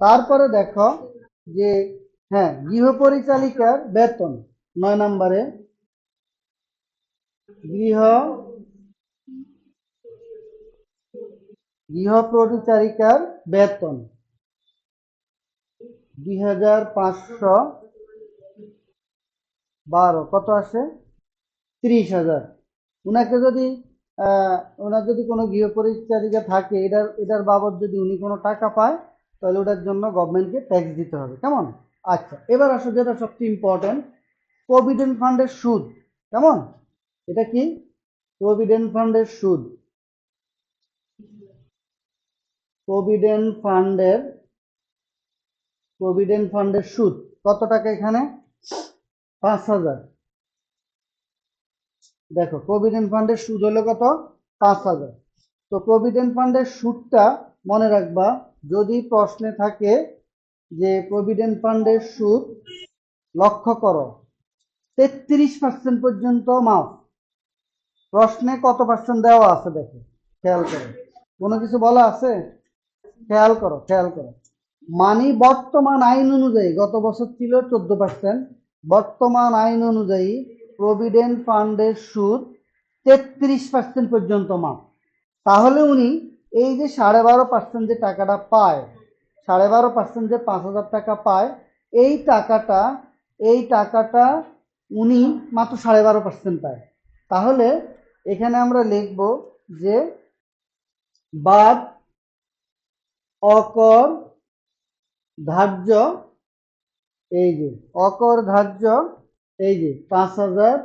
তারপরে দেখো যে হ্যাঁ গৃহ পরিচালিকার বেতন নয় নম্বরে। গৃহ গৃহ পরিচারিকার বেতন দুই হাজার পাঁচশো বারো। কত আসে? ত্রিশ হাজার। উনাকে যদি ওনার যদি কোনো গৃহ পরিচারিকা থাকে, এটার এটার বাবদ যদি উনি কোনো টাকা পায় তাহলে ওটার জন্য গভর্নমেন্টকে ট্যাক্স দিতে হবে, কেমন? আচ্ছা এবার আসো যেটা সবচেয়ে ইম্পর্টেন্ট প্রভিডেন্ট ফান্ডের সুদ, কেমন? এটা কি? প্রভিডেন্ট ফান্ডের সুদ। প্রভিডেন্ট ফান্ডের প্রভিডেন্ট ফান্ডের সুদ, কত টাকা এখানে? পাঁচ হাজার। দেখো প্রভিডেন্ট ফান্ডের সুদ হলো কত? পাঁচ হাজার। তো প্রভিডেন্ট ফান্ডের সুদটা মনে রাখবা যদি প্রশ্নে থাকে যে প্রভিডেন্ট ফান্ডের সুদ লক্ষ্য করো, তেত্রিশ পার্সেন্ট পর্যন্ত মাফ। প্রশ্নে কত পার্সেন্ট দেওয়া আছে দেখো, খেয়াল করো। কোনো কিছু বলা আছে? খেয়াল করো খেয়াল করো। মানি বর্তমান আইন অনুযায়ী, গত বছর ছিল চোদ্দ পার্সেন্ট। বর্তমান আইন অনুযায়ী প্রভিডেন্ট ফান্ডের সুদ তেত্রিশ পার্সেন্ট পর্যন্ত মাপ তাহলে উনি এই যে সাড়ে বারো পার্সেন্ট যে টাকাটা পায়, সাড়ে বারো পার্সেন্ট যে পাঁচ হাজার টাকা পায়, এই টাকাটা এই টাকাটা উনি মাত্র সাড়ে বারো পার্সেন্ট পায়। তাহলে এখানে আমরা লিখব যে বাদ, অকর, ধার্য, এই যে, অকর, ধার্য, এই যে পাঁচ হাজার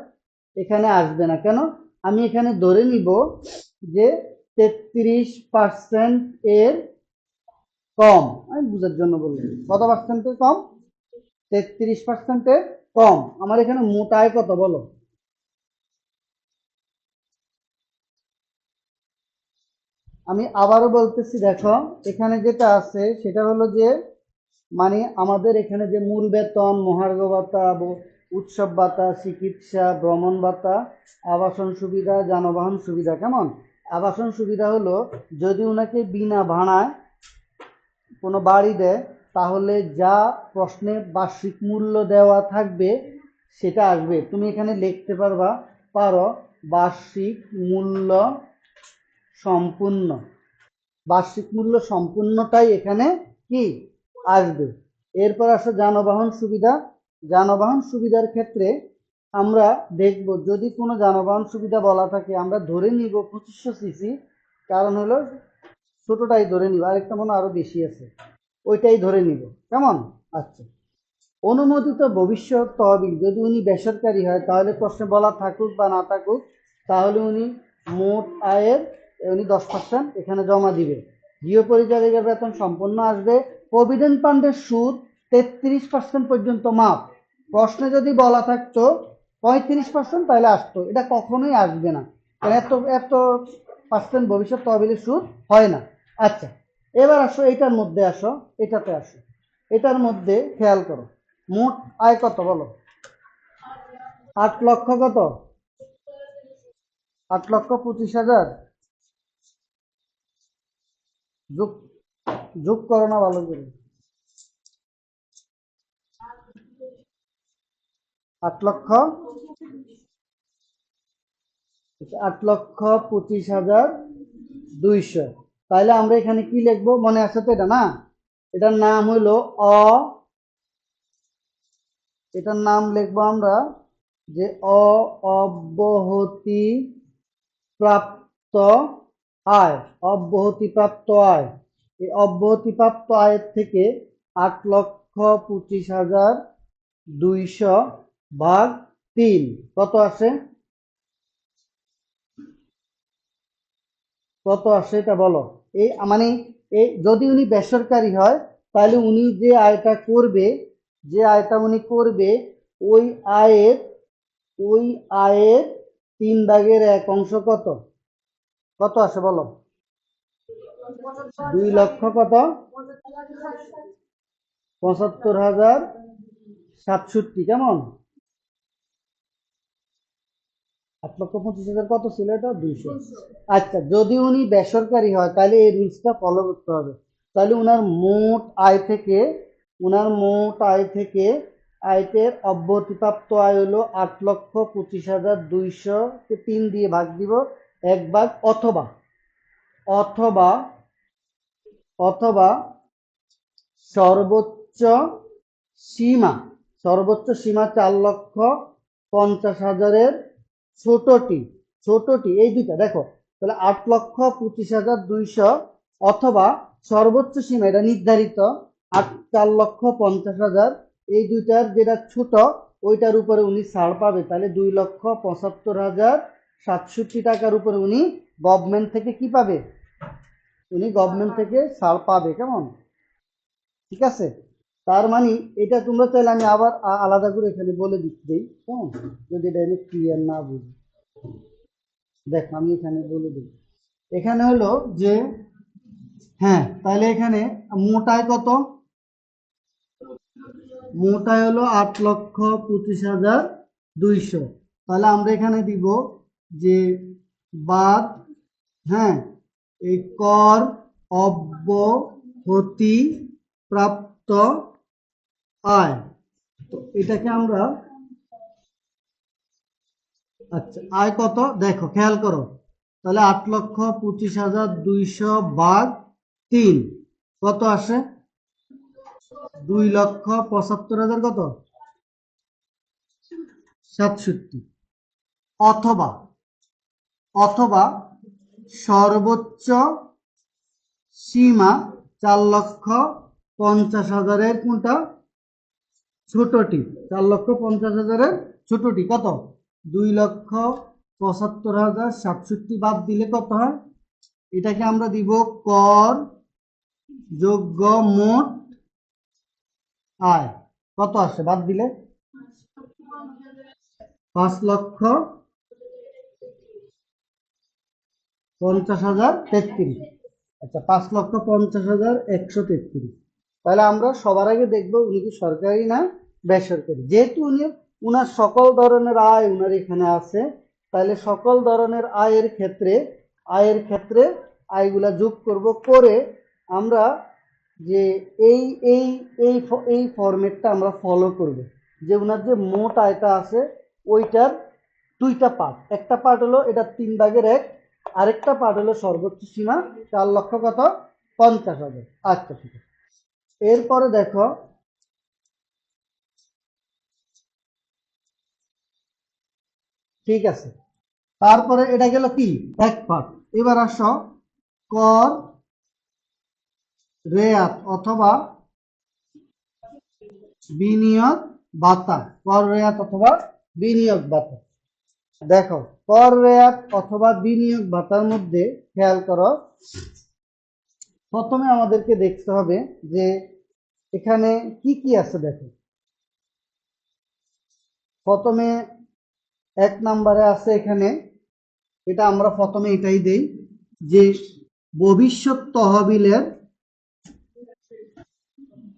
এখানে আসবে না। কেন? আমি এখানে ধরে নিব যে তেত্রিশ পার্সেন্ট এর কম। আমি বুঝার জন্য বললাম। কত পার্সেন্টের কম? তেত্রিশ পার্সেন্টের কম। আমার এখানে মোট আয় কত বলো? আমি আবারও বলতেছি, দেখো, এখানে যেটা আছে, সেটা হলো যে মানে আমাদের এখানে যে মূল বেতন, মহার্ঘ ভাতা উৎসব ভাতা, চিকিৎসা, ভ্রমণ ভাতা, আবাসন সুবিধা, যানবাহন সুবিধা, কেমন? আবাসন সুবিধা হলো যদি ওনাকে বিনা ভাড়ায় কোনো বাড়ি দেয়, তাহলে যা প্রশ্নে বার্ষিক মূল্য দেওয়া থাকবে সেটা আসবে। তুমি এখানে লিখতে পারবা, পারো, বার্ষিক মূল্য সম্পূর্ণ। বার্ষিক মূল্য সম্পূর্ণটাই এখানে কি? আসবে। এরপর আসে যানবাহন সুবিধা। যানবাহন সুবিধার ক্ষেত্রে আমরা দেখব, যদি কোনো যানবাহন সুবিধা বলা থাকে, আমরা ধরে নিব পঁচিশশো সিসি। কারণ হলো ছোটোটাই ধরে নিব, আরেকটা মনে আরও বেশি আছে। ওইটাই ধরে নিব, কেমন? আচ্ছা। অনুমোদিত ভবিষ্যৎ তহবিল, যদি উনি বেসরকারি হয়, তাহলে প্রশ্নে বলা থাকুক বা না থাকুক, তাহলে উনি মোট আয়ের, উনি দশ পার্সেন্ট এখানে জমা দিবে। গৃহ পরিচারিকার বেতন সম্পূর্ণ আসবে, প্রভিডেন্ট ফান্ডের সুদ তেত্রিশ পার্সেন্ট পর্যন্ত মাপ। প্রশ্নে যদি বলা থাকতো পঁয়ত্রিশ পার্সেন্ট তাহলে আসতো। এটা কখনোই আসবে না। এত এত পার্সেন্ট ভবিষ্যৎ তহবিলের সুদ হয় না। আচ্ছা এবার আসো এটার মধ্যে আসো, এটাতে আসো। এটার মধ্যে খেয়াল করো। মোট আয় কত বলো? আট লক্ষ কত? আট লক্ষ পঁচিশ হাজার। যোগ যোগ করো না ভালো করে। আট লক্ষ। আট লক্ষ পঁচিশ হাজার দুইশো। তাহলে আমরা এখানে কি লিখব? মনে আছে তো এটা না? এটার নাম হইল অ। এটার নাম লিখব আমরা যে অব্যাহতি প্রাপ্ত আয়। অব্যাহতি প্রাপ্ত আয়। এই অব্যাহতি প্রাপ্ত আয়ের থেকে আট লক্ষ পঁচিশ হাজার দুইশো ভাগ তিন। কত আছে? কত আছে এটা বলো। এই মানে এই যদি উনি বেসরকারি হয়, তাহলে উনি যে আয়টা করবে, যে আয়টা উনি করবে, ওই আয়ের ওই আয়ের তিন ভাগের এক অংশ কত? কত আছে বলো? দুই লক্ষ কত? পঁচাত্তর হাজার সাতষট্টি, কেমন? আট লক্ষ পঁচিশ হাজার কত ছিল এটা? দুইশো। আচ্ছা যদি উনি বেসরকারি হয়, তাহলে এই রুলসটা ফলো করতে হবে। তাহলে উনার মোট আয় থেকে, উনার মোট আয় থেকে আয়টের অব্যতিপ্রাপ্ত আয় হলো আট লক্ষ পঁচিশ হাজার দুইশোকে তিন দিয়ে ভাগ দিব, এক ভাগ অথবা। অথবা অথবা সর্বোচ্চ সীমা সর্বোচ্চ সীমা চার লক্ষ পঞ্চাশ হাজারের ছোটটি ছোটটি, এই দুইটা, দেখো, তাহলে আট লক্ষ পঁচিশ হাজার দুইশো অথবা সর্বোচ্চ সীমা, এটা নির্ধারিত, আট, চার লক্ষ পঞ্চাশ হাজার, এই দুইটার যেটা ছোট, ওইটার উপরে উনি ছাড় পাবে, তাহলে দুই লক্ষ পঁচাত্তর হাজার সাতষট্টি টাকার উপরে উনি গভর্নমেন্ট থেকে কি পাবে? উনি গভর্নমেন্ট থেকে ছাড় পাবে, কেমন? ঠিক আছে? তার মানে এটা তোমরা চাইলে আমি আবার আলাদা করে এখানে বলে দিচ্ছি কেমন যদি এটা আমি ক্লিয়ার না বুঝি। দেখো, আমি এখানে বলে দিই। এখানে হলো যে হ্যাঁ তাহলে এখানে মোটায় কত? মোটায় হলো আট লক্ষ পঁচিশ হাজার দুইশো। তাহলে আমরা এখানে দিব যে বাদ হ্যাঁ এই কর অব্যহতি প্রাপ্ত আয় তো এটাকে আমরা আচ্ছা আয় কত? দেখো, খেয়াল করো। তাহলে আট লক্ষ পঁচিশ হাজার দুইশো বাদ তিন। কত আসে? দুই লক্ষ পঁচাত্তর হাজার কত? সাতষট্টি। অথবা অথবা সর্বোচ্চ সীমা চার লক্ষ পঞ্চাশ হাজারের কোনটা? ছোটটি, চার লক্ষ পঞ্চাশ হাজারের ছোটটি, কত? দুই লক্ষ পঁচাত্তর হাজার সাতষট্টি বাদ দিলে কত হয়? এটাকে আমরা দিব কর যোগ্য মোট আয়। কত আসে বাদ দিলে? পাঁচ লক্ষ পঞ্চাশ হাজার তেত্রিশ। আচ্ছা পাঁচ লক্ষ পঞ্চাশ হাজার একশো তেত্রিশ। তাহলে আমরা সবার আগে দেখব উনি কি সরকারি না বেসরকারি। যেহেতু উনি, উনার সকল ধরনের আয় উনার এখানে আছে, তাহলে সকল ধরনের আয়ের ক্ষেত্রে আয়ের ক্ষেত্রে আয়গুলা যোগ করব করে আমরা যে এই এই এই এই ফরম্যাটটা আমরা ফলো করব। যে উনার যে মোট আয়টা আছে, ওইটার দুইটা পার্ট একটা পার্ট হলো, এটা তিন ভাগের এক, আরেকটা পার্ট হলো সর্বোচ্চ সীমা, চার লক্ষ কত? পঞ্চাশ হাজার। আচ্ছা ঠিক আছে। এরপরে দেখো ঠিক আছে। তারপরে এটা গেল কি? এক পার্ট এবার আসো। কর, রেয়াত অথবা বিনিয়োগ ভাতা কর, রেয়াত অথবা বিনিয়োগ ভাতা দেখো, কর, রেয়াত অথবা বিনিয়োগ ভাতার মধ্যে খেয়াল করো। প্রথমে আমাদেরকে দেখতে হবে যে এখানে কি কি আছে দেখো। প্রথমে এক নম্বরে আছে এখানে, এটা আমরা প্রথমে এটাই দেই, যে ভবিষ্যৎ তহবিলের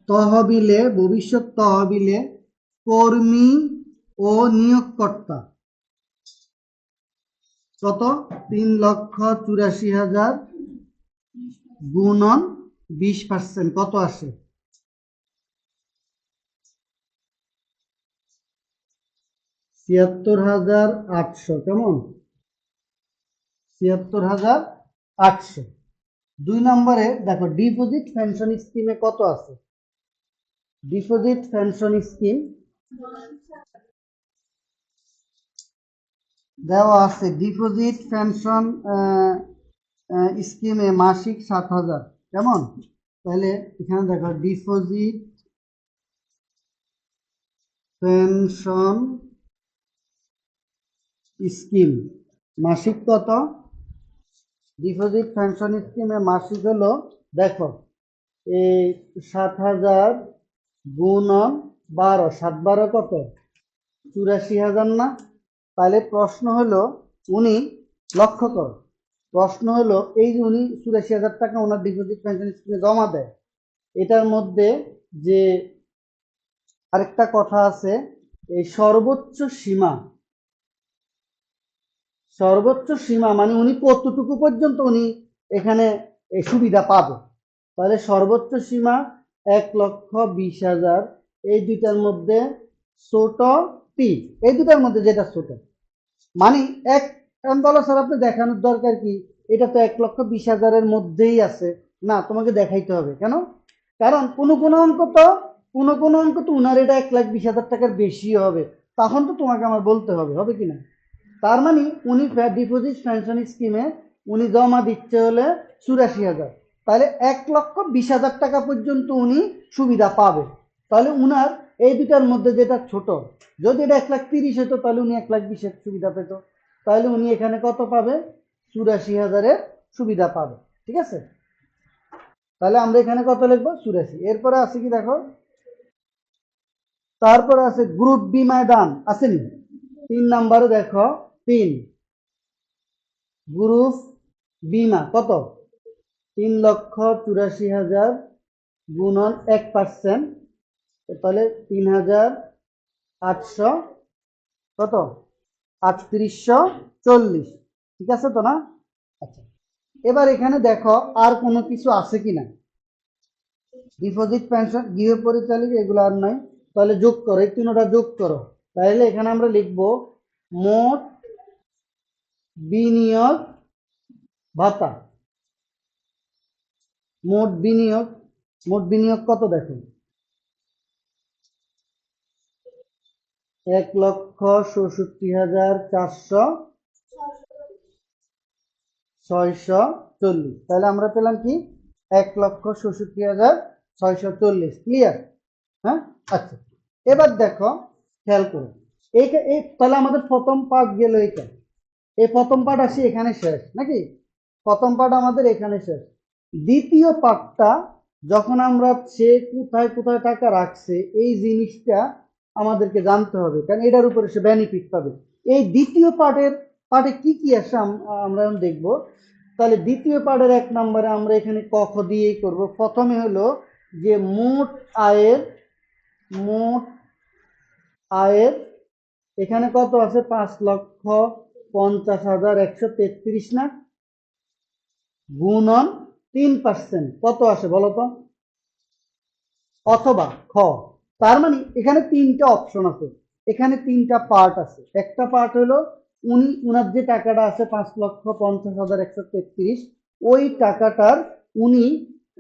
তহবিলে, ভবিষ্যৎ তহবিলে কর্মী ও নিয়োগকর্তা। কত? তিন লক্ষ চুরাশি হাজার গুণন বিশ পার্সেন্ট। কত আসে? ছিয়াত্তর হাজার আটশো, কেমন? ছিয়াত্তর হাজার আটশো। দুই নম্বরে, দেখো ডিপোজিট পেনশন স্কিমে কত আছে? ডিপোজিট পেনশন স্কিম দেওয়া আছে ডিপোজিট পেনশন স্কিমে মাসিক সাত হাজার, কেমন? তাহলে এখানে দেখো ডিপোজিট পেনশন স্কিম। মাসিক কত? ডিপোজিট পেনশন স্কিমে মাসিক হলো, দেখো, এই সাত হাজার গুণন বারো, সাত বারো কত? চুরাশি হাজার না? তাহলে প্রশ্ন হলো, উনি লক্ষ্য কর, প্রশ্ন হলো, এই যে উনি চুরাশি হাজার টাকা ওনার ডিপোজিট পেনশন স্কিমে জমা দেয়, এটার মধ্যে যে আরেকটা কথা আছে, এই সর্বোচ্চ সীমা সর্বোচ্চ সীমা মানে উনি কতটুকু পর্যন্ত উনি এখানে সুবিধা পাবে? তাহলে সর্বোচ্চ সীমা এক লক্ষ বিশ হাজার। এই দুইটার মধ্যে ছোট টি এই দুটার মধ্যে যেটা ছোট। মানে এক বলো স্যার, আপনি দেখানোর দরকার কি? এটা তো এক লক্ষ বিশ হাজারের মধ্যেই আছে। না, তোমাকে দেখাইতে হবে। কেন? কারণ কোনো কোনো অঙ্ক তো, কোনো কোনো অঙ্ক তো উনার এটা এক লাখ বিশ হাজার টাকার বেশি হবে। তখন তো তোমাকে আমার বলতে হবে। হবে কি না? তার মানে উনি ডিপোজিট পেনশন স্কিমে উনি জমা দিচ্ছে হলে চুরাশি হাজার। তাহলে এক লক্ষ বিশ হাজার টাকা পর্যন্ত উনি সুবিধা পাবে। তাহলে উনার এই দুটার মধ্যে যেটা ছোট, যদি এটা এক লাখ তিরিশ হতো, তাহলে উনি এক লাখ বিশের সুবিধা পেত। তাহলে উনি এখানে কত পাবে? চুরাশি হাজারের সুবিধা পাবে। ঠিক আছে? তাহলে আমরা এখানে কত লিখব? চুরাশি। এরপরে আছে কি দেখো? তারপরে আছে গ্রুপ বিমায় দান আসেনি তিন নাম্বারে দেখো তিন। গ্রুপ বিমা কত? তিন লক্ষ চুরাশি হাজার গুণন এক পার্সেন্ট, তাহলে তিন হাজার আটশো কত? আটত্রিশশো চল্লিশ। ঠিক আছে তো না? আচ্ছা। এবার এখানে দেখো আর কোনো কিছু আছে কি না? ডিপোজিট, পেনশন গৃহ পরিচালিত এগুলো আর নাই। তাহলে যোগ করো এই তিনটা যোগ করো। তাহলে এখানে আমরা লিখব মোট বিনিয়োগ ভাতা। মোট বিনিয়োগ মোট বিনিয়োগ কত দেখো এক লক্ষ ষষট্টি হাজার চারশো ছয়শো চল্লিশ। তাহলে আমরা পেলাম কি? এক লক্ষ ষষট্টি হাজার ছয়শো চল্লিশ। ক্লিয়ার হ্যাঁ? আচ্ছা। এবার দেখো, খেয়াল করো। এইটা, এই, তাহলে আমাদের প্রথম পার্ট গেল এইটা। এই প্রথম পার্ট আসি এখানে শেষ, নাকি? প্রথম পার্ট আমাদের এখানে শেষ। দ্বিতীয় পার্টটা যখন আমরা সে কোথায় কোথায় টাকা রাখছে, এই জিনিসটা আমাদেরকে জানতে হবে, কারণ এটার উপরে সে বেনিফিট পাবে। এই দ্বিতীয় পার্টের পার্টে কি কি আসে আমরা দেখব। তাহলে দ্বিতীয় পার্টের এক নম্বরে আমরা এখানে ক, খ দিয়েই করব। প্রথমে হলো যে মোট আয়ের মোট আয়ের, এখানে কত আছে? পাঁচ লক্ষ পঞ্চাশ হাজার একশো তেত্রিশ না গুণন তিন পার্সেন্ট। কত আসে বলো তো? অথবা খ। তার মানে এখানে তিনটা অপশন আছে। এখানে তিনটা পার্ট আছে। একটা পার্ট হলো উনি, উনার যে টাকাটা আছে পাঁচ লক্ষ পঞ্চাশ হাজার একশো তেত্রিশ, ওই টাকাটার উনি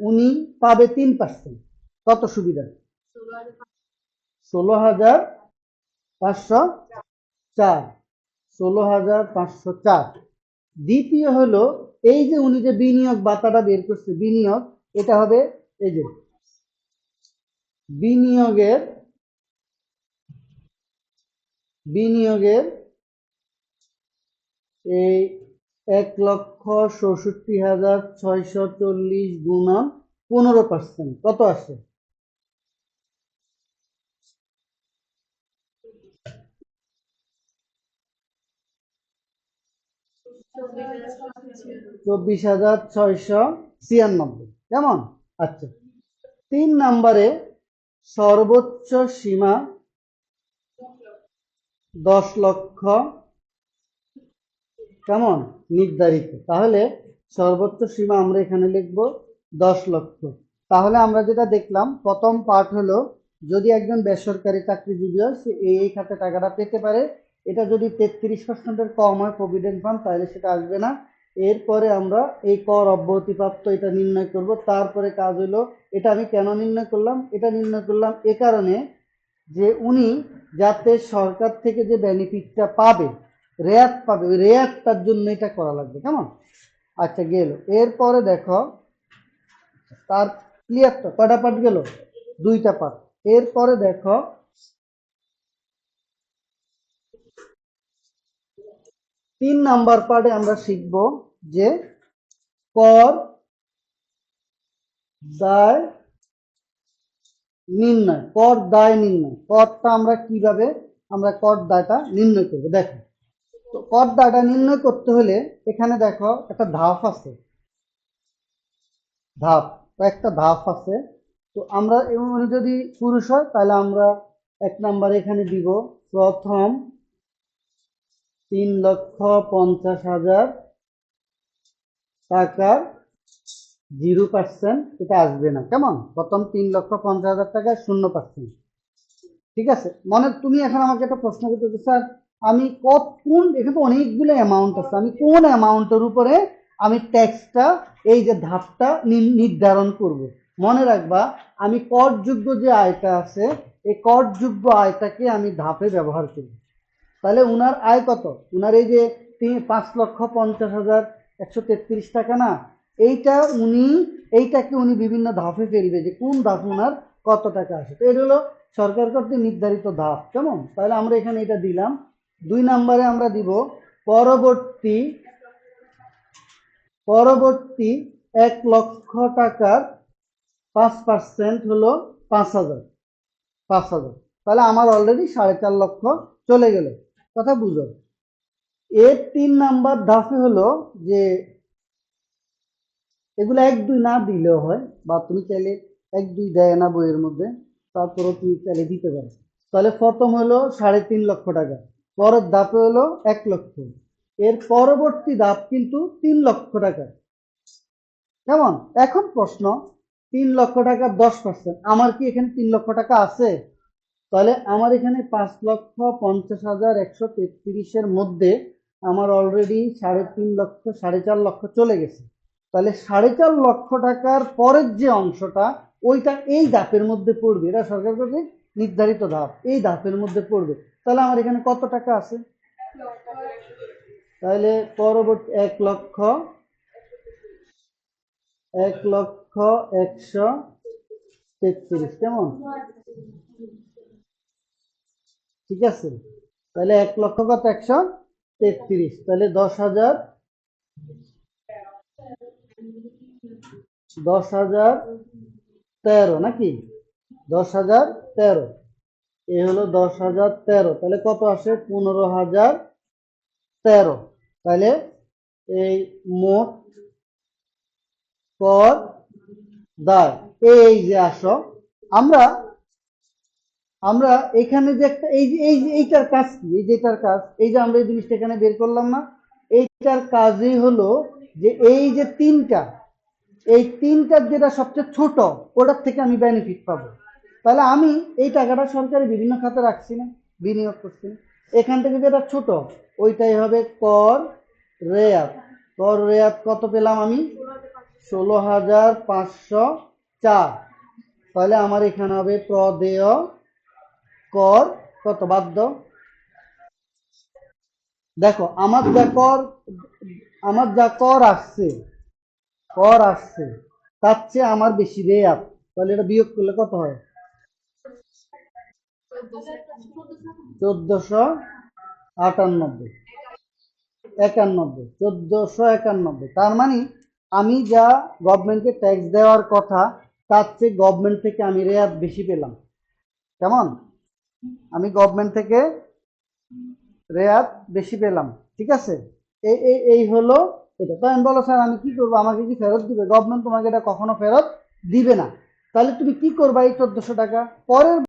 উনি পাবে তিন পার্সেন্ট। কত সুবিধা? ষোলো হাজার পাঁচশো চার। ষোলো হাজার পাঁচশো চার। দ্বিতীয় হলো, এই যে উনি যে বিনিয়োগ বাতাটা বের করছে, বিনিয়োগ, এটা হবে এই যে বিনিয়োগের বিনিয়োগের এই এক লক্ষ ষষট্টি হাজার ছয়শো চল্লিশ গুণন পনেরো পার্সেন্ট। কত আসে? চব্বিশ হাজার ছয়শো ছিয়ানব্বই। কেমন? আচ্ছা। তিন নম্বরে সর্বোচ্চ সীমা দশ লক্ষ। কেমন? নির্ধারিত। তাহলে সর্বোচ্চ সীমা আমরা এখানে লিখব দশ লক্ষ। তাহলে আমরা যেটা দেখলাম, প্রথম পার্ট হলো যদি একজন বেসরকারি চাকরিজীবী হয়, সে এই এই খাতে টাকাটা পেতে পারে। এটা যদি তেত্রিশ পার্সেন্টের কম হয় প্রভিডেন্ট ফান্ড তাহলে সেটা আসবে না। এরপরে আমরা এই কর অব্যাহতিপ্রাপ্ত এটা নির্ণয় করব। তারপরে কাজ হলো, এটা আমি কেন নির্ণয় করলাম? এটা নির্ণয় করলাম এ কারণে যে উনি যাতে সরকার থেকে যে বেনিফিটটা পাবে, রেয়াত পাবে, ওই রেয়াতটার জন্য এটা করা লাগবে, কেমন? আচ্ছা গেল। এরপরে দেখো, তার ক্লিয়ারটা কয়টা পার্ট গেল? দুইটা পার্ট এরপরে দেখো তিন নাম্বার পার্টে আমরা শিখব যে কর দায় নির্ণয়, কর দায় নির্ণয়। করটা আমরা কীভাবে, আমরা কর দায়টা নির্ণয় করব? দেখো, তো কর দায়টা নির্ণয় করতে হলে এখানে দেখো একটা ধাপ আছে। ধাপ একটা ধাপ আছে। তো আমরা এবং যদি পুরুষ হয়, তাহলে আমরা এক নাম্বার এখানে দিব, প্রথম তিন লক্ষ পঞ্চাশ হাজার টাকার জিরো পার্সেন্ট এটা আসবে না। কেমন? প্রথম তিন লক্ষ পঞ্চাশ হাজার টাকায় শূন্য পার্সেন্ট। ঠিক আছে? মনে, তুমি এখন আমাকে একটা প্রশ্ন করতে স্যার, আমি কত, কোন, এখানে তো অনেকগুলো অ্যামাউন্ট আছে। আমি কোন অ্যামাউন্টের উপরে আমি ট্যাক্সটা এই যে ধাপটা নির্ধারণ করব? মনে রাখবা, আমি করযোগ্য যে আয়টা আছে, এই করযোগ্য আয়টাকে আমি ধাপে ব্যবহার করি তাহলে উনার আয় কত? উনার এই যে তিন পাঁচ লক্ষ পঞ্চাশ হাজার একশো তেত্রিশ টাকা না? এইটা উনি, এইটাকে উনি বিভিন্ন ধাপে ফেলবে যে কোন ধাপ উনার কত টাকা আসে তো এটা হলো সরকার কর্তৃক নির্ধারিত ধাপ, কেমন? তাহলে আমরা এখানে এটা দিলাম। দুই নম্বরে আমরা দিব পরবর্তী পরবর্তী এক লক্ষ টাকার পাঁচ পার্সেন্ট হলো পাঁচ হাজার পাঁচ হাজার। তাহলে আমার অলরেডি সাড়ে চার লক্ষ চলে গেল। কথা বুঝো। এর তিন নাম্বার ধাপে হলো যে এগুলো এক দুই না দিলেও হয়, বা তুমি চাইলে এক দুই দেয় না বইয়ের মধ্যে, তারপরেও তুমি চাইলে দিতে পারো। তাহলে প্রথম হলো সাড়ে তিন লক্ষ টাকা, পরের ধাপে হলো এক লক্ষ। এর পরবর্তী ধাপ কিন্তু তিন লক্ষ টাকা। কেমন? এখন প্রশ্ন, তিন লক্ষ টাকা দশ পার্সেন্ট আমার কি এখানে তিন লক্ষ টাকা আছে? তাহলে আমার এখানে পাঁচ লক্ষ পঞ্চাশ হাজার একশো তেত্রিশের মধ্যে আমার অলরেডি সাড়ে তিন লক্ষ, সাড়ে চার লক্ষ চলে গেছে। তাহলে সাড়ে চার লক্ষ টাকার পরের যে অংশটা, ওইটা এই ধাপের মধ্যে পড়বে। এটা সরকার কর্তৃক নির্ধারিত ধাপ, এই ধাপের মধ্যে পড়বে। তাহলে আমার এখানে কত টাকা আছে? তাহলে পরবর্তী এক লক্ষ এক লক্ষ একশো তেত্রিশ, কেমন? ঠিক আছে? তাহলে এক লক্ষ কত? একশো তেত্রিশ। তাহলে দশ হাজার দশ হাজার তেরো নাকি? দশ হাজার তেরো। এ হলো দশ হাজার তেরো। তাহলে কত আসে? পনেরো হাজার তেরো। তাহলে এই মোট কর দায়। এই যে আসো, আমরা আমরা এখানে যে একটা, এই যে এই যে, এইটার কাজ কি? এই যেটার কাজ, এই যে আমরা এই জিনিসটা এখানে বের করলাম না, এইটার কাজই হলো যে এই যে তিনটা, এই তিনটার যেটা সবচেয়ে ছোট, ওটার থেকে আমি বেনিফিট পাবো। তাহলে আমি এই টাকাটা সরকারি বিভিন্ন খাতে রাখছি না, বিনিয়োগ করছি না। এখান থেকে যেটা ছোট, ওইটাই হবে কর রেয়াত। কর রেয়াত কত পেলাম আমি? ষোলো হাজার পাঁচশো চার। তাহলে আমার এখানে হবে প্রদেয় কর, কত বাধ্য? দেখো, আমার যা কর, আমার যা কর আসছে কর আসছে, তার চেয়ে আমার বেশি রেয়াত তাহলে এটা বিয়োগ করলে কত হয়? চোদ্দশো আটানব্বই। একানব্বই, চোদ্দশো একানব্বই। তার মানে আমি যা গভর্নমেন্টকে ট্যাক্স দেওয়ার কথা, তার চেয়ে গভর্নমেন্ট থেকে আমি রেয়াত বেশি পেলাম। কেমন? আমি গভর্নমেন্ট থেকে রেয়াত বেশি পেলাম, ঠিক আছে? এই এই এই হলো এটা। তো আমি বলো স্যার, আমি কি করব? আমাকে কি ফেরত দিবে? গভর্নমেন্ট তোমাকে এটা কখনো ফেরত দিবে না। তাহলে তুমি কি করবা এই চোদ্দশো টাকা? পরের